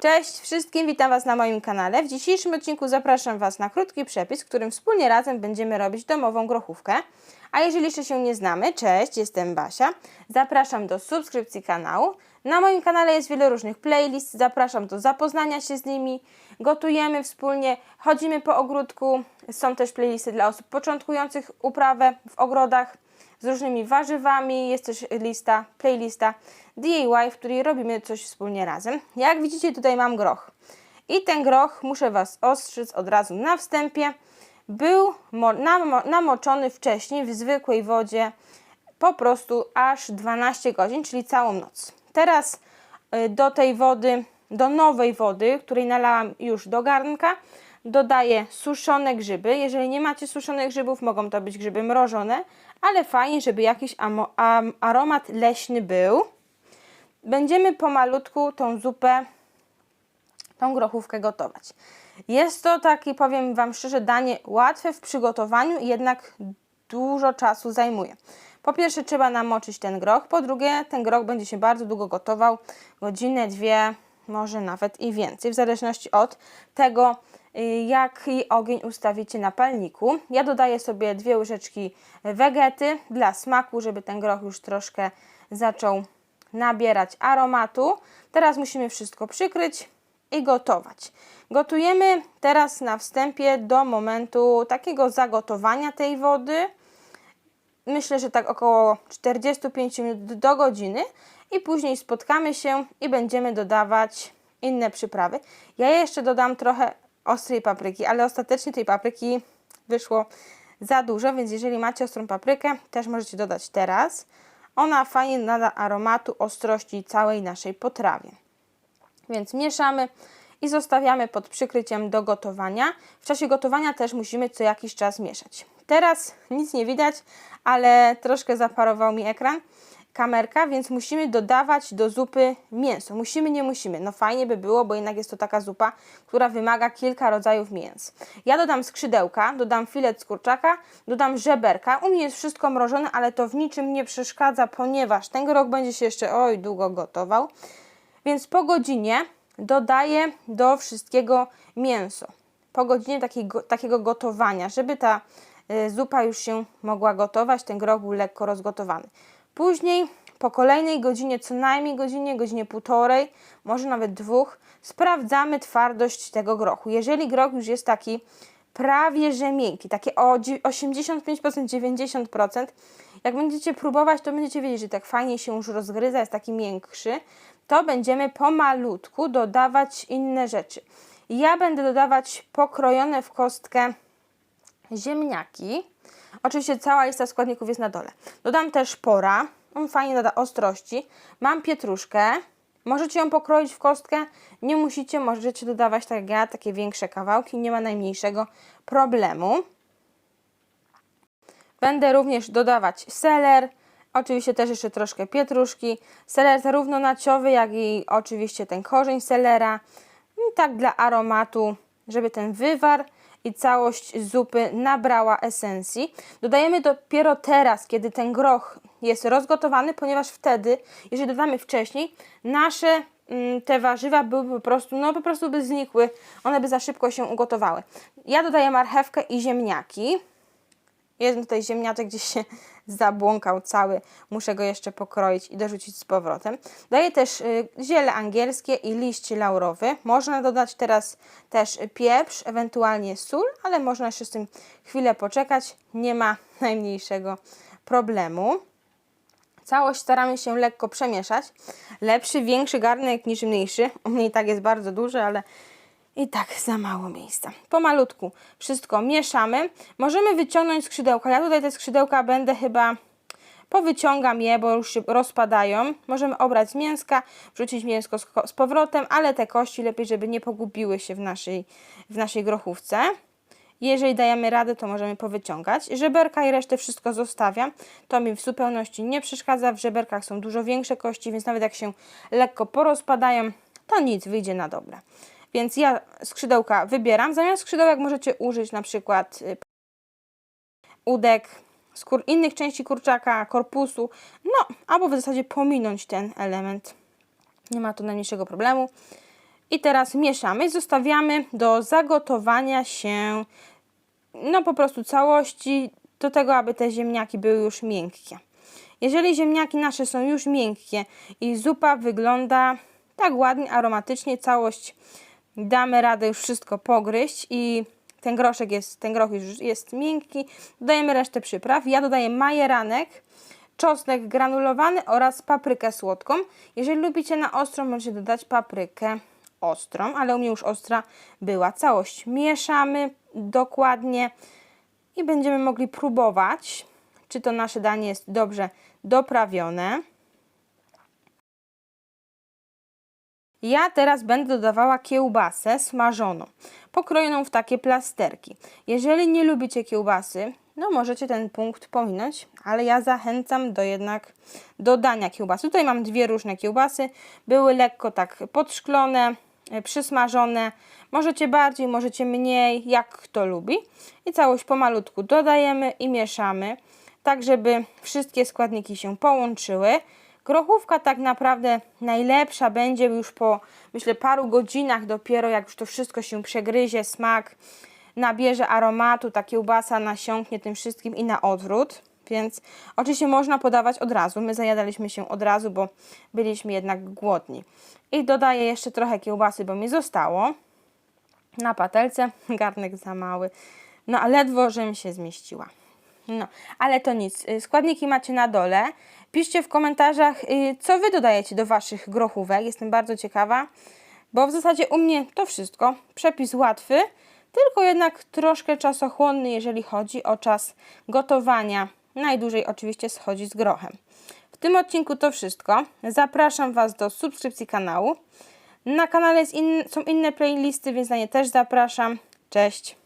Cześć wszystkim, witam Was na moim kanale. W dzisiejszym odcinku zapraszam Was na krótki przepis, którym wspólnie razem będziemy robić domową grochówkę. A jeżeli jeszcze się nie znamy, cześć, jestem Basia. Zapraszam do subskrypcji kanału. Na moim kanale jest wiele różnych playlist, zapraszam do zapoznania się z nimi. Gotujemy wspólnie, chodzimy po ogródku. Są też playlisty dla osób początkujących uprawę w ogrodach z różnymi warzywami. Jest też lista, playlista DIY, w której robimy coś wspólnie razem. Jak widzicie, tutaj mam groch. I ten groch, muszę Was ostrzec od razu na wstępie, był mo- namo- namoczony wcześniej w zwykłej wodzie po prostu aż 12 godzin, czyli całą noc. Teraz y, do tej wody, do nowej wody, której nalałam już do garnka, dodaję suszone grzyby. Jeżeli nie macie suszonych grzybów, mogą to być grzyby mrożone, ale fajnie, żeby jakiś aromat leśny był. Będziemy pomalutku tą zupę, tą grochówkę gotować. Jest to taki, powiem Wam szczerze, danie łatwe w przygotowaniu, jednak dużo czasu zajmuje. Po pierwsze trzeba namoczyć ten groch, po drugie ten groch będzie się bardzo długo gotował, godzinę, dwie, może nawet i więcej, w zależności od tego, jaki ogień ustawicie na palniku. Ja dodaję sobie dwie łyżeczki wegety dla smaku, żeby ten groch już troszkę zaczął nabierać aromatu. Teraz musimy wszystko przykryć i gotować. Gotujemy teraz na wstępie do momentu takiego zagotowania tej wody. Myślę, że tak około 45 minut do godziny i później spotkamy się i będziemy dodawać inne przyprawy. Ja jeszcze dodam trochę ostrej papryki, ale ostatecznie tej papryki wyszło za dużo, więc jeżeli macie ostrą paprykę, też możecie dodać teraz. Ona fajnie nada aromatu, ostrości całej naszej potrawie. Więc mieszamy i zostawiamy pod przykryciem do gotowania. W czasie gotowania też musimy co jakiś czas mieszać. Teraz nic nie widać, ale troszkę zaparował mi ekran, kamerka, więc musimy dodawać do zupy mięso. Musimy, nie musimy. No fajnie by było, bo jednak jest to taka zupa, która wymaga kilka rodzajów mięs. Ja dodam skrzydełka, dodam filet z kurczaka, dodam żeberka. U mnie jest wszystko mrożone, ale to w niczym nie przeszkadza, ponieważ ten rok będzie się jeszcze oj długo gotował. Więc po godzinie dodaję do wszystkiego mięso. Po godzinie takiego, gotowania, żeby ta y, zupa już się mogła gotować, ten groch był lekko rozgotowany. Później po kolejnej godzinie, co najmniej godzinie, godzinie półtorej, może nawet dwóch, sprawdzamy twardość tego grochu. Jeżeli groch już jest taki prawie że miękki, takie o dzie- 85%, 90%, jak będziecie próbować, to będziecie wiedzieć, że tak fajnie się już rozgryza, jest taki miększy, to będziemy pomalutku dodawać inne rzeczy. Ja będę dodawać pokrojone w kostkę ziemniaki. Oczywiście cała lista składników jest na dole. Dodam też pora, on fajnie doda ostrości. Mam pietruszkę, możecie ją pokroić w kostkę, nie musicie, możecie dodawać tak jak ja, takie większe kawałki, nie ma najmniejszego problemu. Będę również dodawać seler, oczywiście też jeszcze troszkę pietruszki, seler zarówno naciowy, jak i oczywiście ten korzeń selera, I tak dla aromatu, żeby ten wywar i całość zupy nabrała esencji. Dodajemy dopiero teraz, kiedy ten groch jest rozgotowany, ponieważ wtedy, jeżeli dodamy wcześniej, nasze mm, te warzywa byłyby po prostu, no po prostu by znikły, one by za szybko się ugotowały. Ja dodaję marchewkę i ziemniaki. Jeden tutaj ziemniaczek gdzieś się zabłąkał cały. Muszę go jeszcze pokroić i dorzucić z powrotem. Daję też y, ziele angielskie i liść laurowy. Można dodać teraz też pieprz, ewentualnie sól, ale można jeszcze z tym chwilę poczekać. Nie ma najmniejszego problemu. Całość staramy się lekko przemieszać. Lepszy, większy garnek niż mniejszy. U mnie i tak jest bardzo duży, ale i tak za mało miejsca. Pomalutku wszystko mieszamy. Możemy wyciągnąć skrzydełka. Ja tutaj te skrzydełka będę chyba powyciągam je, bo już się rozpadają. Możemy obrać mięska, wrzucić mięsko z, ko- z powrotem, ale te kości lepiej, żeby nie pogubiły się w naszej, w naszej grochówce. Jeżeli dajemy radę, to możemy powyciągać. Żeberka i resztę wszystko zostawiam. To mi w zupełności nie przeszkadza. W żeberkach są dużo większe kości, więc nawet jak się lekko porozpadają, to nic, wyjdzie na dobre. Więc ja skrzydełka wybieram. Zamiast skrzydełek możecie użyć na przykład y, udek, innych części kurczaka, korpusu, no albo w zasadzie pominąć ten element. Nie ma tu najmniejszego problemu. I teraz mieszamy i zostawiamy do zagotowania się, no po prostu całości, do tego, aby te ziemniaki były już miękkie. Jeżeli ziemniaki nasze są już miękkie i zupa wygląda tak ładnie, aromatycznie, całość damy radę już wszystko pogryźć i ten groszek jest, ten groch już jest miękki, dodajemy resztę przypraw. Ja dodaję majeranek, czosnek granulowany oraz paprykę słodką. Jeżeli lubicie na ostro, możecie dodać paprykę ostrą, ale u mnie już ostra była. Całość mieszamy dokładnie i będziemy mogli próbować, czy to nasze danie jest dobrze doprawione. Ja teraz będę dodawała kiełbasę smażoną, pokrojoną w takie plasterki. Jeżeli nie lubicie kiełbasy, no możecie ten punkt pominąć, ale ja zachęcam do jednak dodania kiełbasy. Tutaj mam dwie różne kiełbasy, były lekko tak podszklone, e, przysmażone. Możecie bardziej, możecie mniej, jak kto lubi. I całość pomalutku dodajemy i mieszamy, tak żeby wszystkie składniki się połączyły. Grochówka tak naprawdę najlepsza będzie już po, myślę, paru godzinach dopiero, jak już to wszystko się przegryzie, smak nabierze aromatu, ta kiełbasa nasiąknie tym wszystkim i na odwrót. Więc oczywiście można podawać od razu. My zajadaliśmy się od razu, bo byliśmy jednak głodni. I dodaję jeszcze trochę kiełbasy, bo mi zostało na patelce. Garnek za mały. No, a ledwo, żebym się zmieściła. No, ale to nic. Y, Składniki macie na dole. Piszcie w komentarzach, y, co Wy dodajecie do Waszych grochówek. Jestem bardzo ciekawa, bo w zasadzie u mnie to wszystko. Przepis łatwy, tylko jednak troszkę czasochłonny, jeżeli chodzi o czas gotowania. Najdłużej oczywiście schodzi z grochem. W tym odcinku to wszystko. Zapraszam Was do subskrypcji kanału. Na kanale in, są inne playlisty, więc na nie też zapraszam. Cześć!